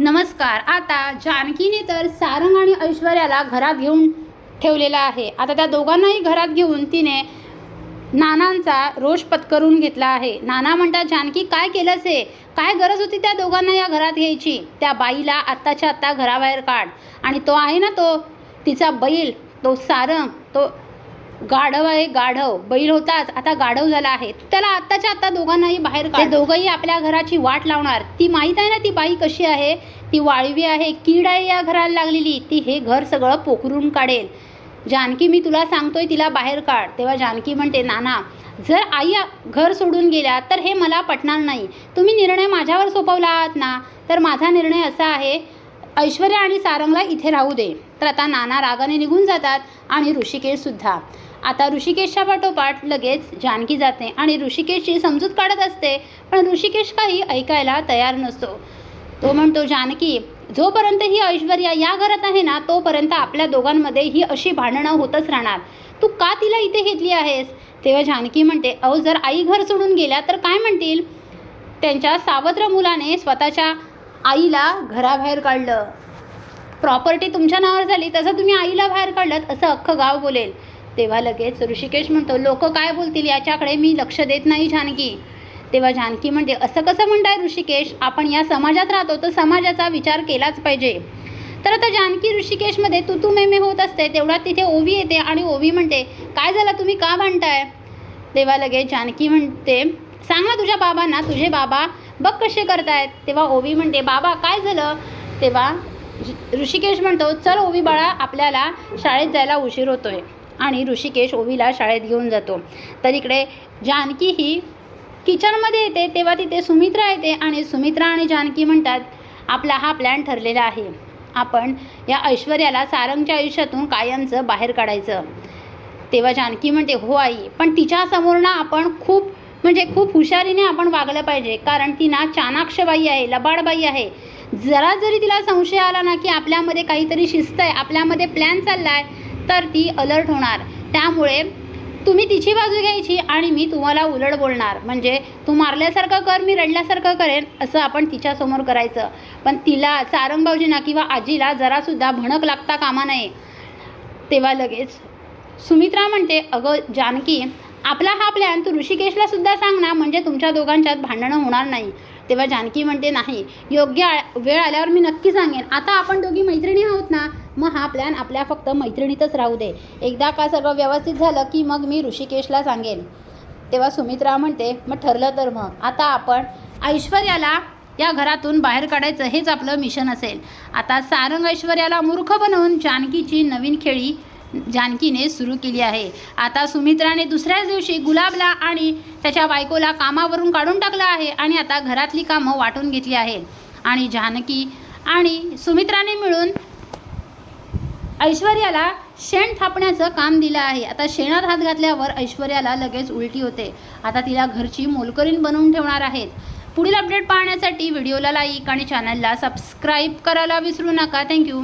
नमस्कार. आता जानकीने तर सारंग आणि ऐश्वर्याला घरात घेऊन ठेवलेला आहे. आता त्या दोघांनाही घरात घेऊन तिने नानांचा रोष पत्करून घेतला आहे. नाना म्हणतात जानकी काय केलंस हे? काय गरज होती त्या दोघांना या घरात घ्यायची? त्या बाईला आत्ताच्या आत्ता घराबाहेर काढ. आणि तो आहे ना तो तिचा बैल तो सारंग तो गाढव आहे गाढव. बैल होताच. आता गाढव झाला आहे. त्याला आत्ताच्या आत्ता दोघांनाही बाहेर काढ. दोघंही आपल्या घराची वाट लावणार. ती माहीत आहे ना ती बाई कशी आहे? ती वाळवी आहे कीड आहे या घराला लागलेली. ती हे घर सगळं पोखरून काढेल. जानकी मी तुला सांगतोय तिला बाहेर काढ. तेव्हा जानकी म्हणते नाना जर आई घर सोडून गेल्या तर हे मला पटणार नाही. तुम्ही निर्णय माझ्यावर सोपवला आहात ना? तर माझा निर्णय असा आहे ऐश्वर्या आणि सारंगला इथे राहू दे. तर आता नाना रागाने निघून जातात आणि ऋषिकेशसुद्धा आता ऋषिकेशच्या पाठोपाठ लगेच जानकी जाते आणि ऋषिकेशची समजूत काढत असते पण ऋषिकेश काही ऐकायला तयार नसतो. तो म्हणतो जानकी जोपर्यंत ही ऐश्वर्या या घरात आहे ना तोपर्यंत आपल्या दोघांमध्ये ही अशी भांडणं होतच राहणार. तू का तिला इथे घेतली आहेस? तेव्हा जानकी म्हणते अहो जर आई घर सोडून गेल्या तर काय म्हणतील? त्यांच्या सावत्र मुलाने स्वतःच्या आईला घराबाहेर काढलं. प्रॉपर्टी तुमच्या नावावर झाली तसं तुम्ही आईला बाहेर काढलं असं अख्खं गाव बोलेल. तेव्हा लगेच ऋषिकेश म्हणतो लोक काय बोलतील याच्याकडे मी लक्ष देत नाही जानकी. तेव्हा जानकी म्हणते असं कसं म्हणताय ऋषिकेश? आपण या समाजात राहतो तर समाजाचा विचार केलाच पाहिजे. तर आता जानकी ऋषिकेशमध्ये तू तू मेमे होत असते तेवढ्यात तिथे ओवी येते आणि ओवी म्हणते काय झालं? तुम्ही का भांडताय? तेव्हा लगेच जानकी म्हणते सांग ना तुझ्या बाबांना तुझे बाबा बघ कसे करतायत. तेव्हा ओवी म्हणते बाबा काय झालं? तेव्हा ऋषिकेश म्हणतो चल ओवी बाळा आपल्याला शाळेत जायला उशीर होतोय. आणि ऋषिकेश ओवीला शाळेत घेऊन जातो. तर इकडे जानकी ही किचनमध्ये येते तेव्हा तिथे सुमित्रा येते आणि सुमित्रा आणि जानकी म्हणतात आपला हा प्लॅन ठरलेला आहे. आपण या ऐश्वर्याला सारंगच्या आयुष्यातून कायमचं बाहेर काढायचं. तेव्हा जानकी म्हणते हो आई पण तिच्यासमोर ना आपण खूप म्हणजे खूप हुशारीने आपण वागलं पाहिजे. कारण ती ना चाणाक्षबाई आहे लबाडबाई आहे. जरा जरी तिला संशय आला ना की आपल्यामध्ये काहीतरी शिस्त आहे आपल्यामध्ये प्लॅन चालला आहे तर ती अलर्ट होणार. त्यामुळे तुम्ही तिची बाजू घ्यायची आणि मी तुम्हाला उलट बोलणार. म्हणजे तू मारल्यासारखं कर मी रडल्यासारखं करेन असं आपण तिच्यासमोर करायचं. पण तिला सारंगबाऊजींना किंवा आजीला जरासुद्धा भणक लागता कामा नये. तेव्हा लगेच सुमित्रा म्हणते अगं जानकी आपला हा प्लॅन तू ऋषिकेशला सुद्धा सांग ना म्हणजे तुमच्या दोघांच्यात भांडणं होणार नाही. तेव्हा जानकी म्हणते नाही योग्य आ- वेळ आल्यावर मी नक्की सांगेन. आता आपण दोघी मैत्रिणी आहोत ना मग हा प्लॅन आपल्या फक्त मैत्रिणीतच राहू दे. एकदा का सर्व व्यवस्थित झालं की मग मी ऋषिकेशला सांगेन. तेव्हा सुमित्रा म्हणते मग ठरलं तर मग. आता आपण ऐश्वर्याला या घरातून बाहेर काढायचं हेच आपलं मिशन असेल. आता सारंग ऐश्वर्याला मूर्ख बनवून जानकीची नवीन खेळी जानकीने सुरू केली आहे. आता सुमित्राने दुसऱ्याच दिवशी गुलाबला आणि त्याच्या बायकोला कामावरून काढून टाकलं आहे आणि आता घरातली कामं वाटून घेतली आहेत आणि जानकी आणि सुमित्राने मिळून ऐश्वर्याला शेण थापण्याचं काम दिलं आहे. आता शेणात हात घातल्यावर ऐश्वर्याला लगेच उलटी होते. आता तिला घरची मोलकरीन बनवून ठेवणार आहेत. पुढील अपडेट पाहण्यासाठी व्हिडिओला लाईक आणि चॅनलला सबस्क्राईब करायला विसरू नका. थँक्यू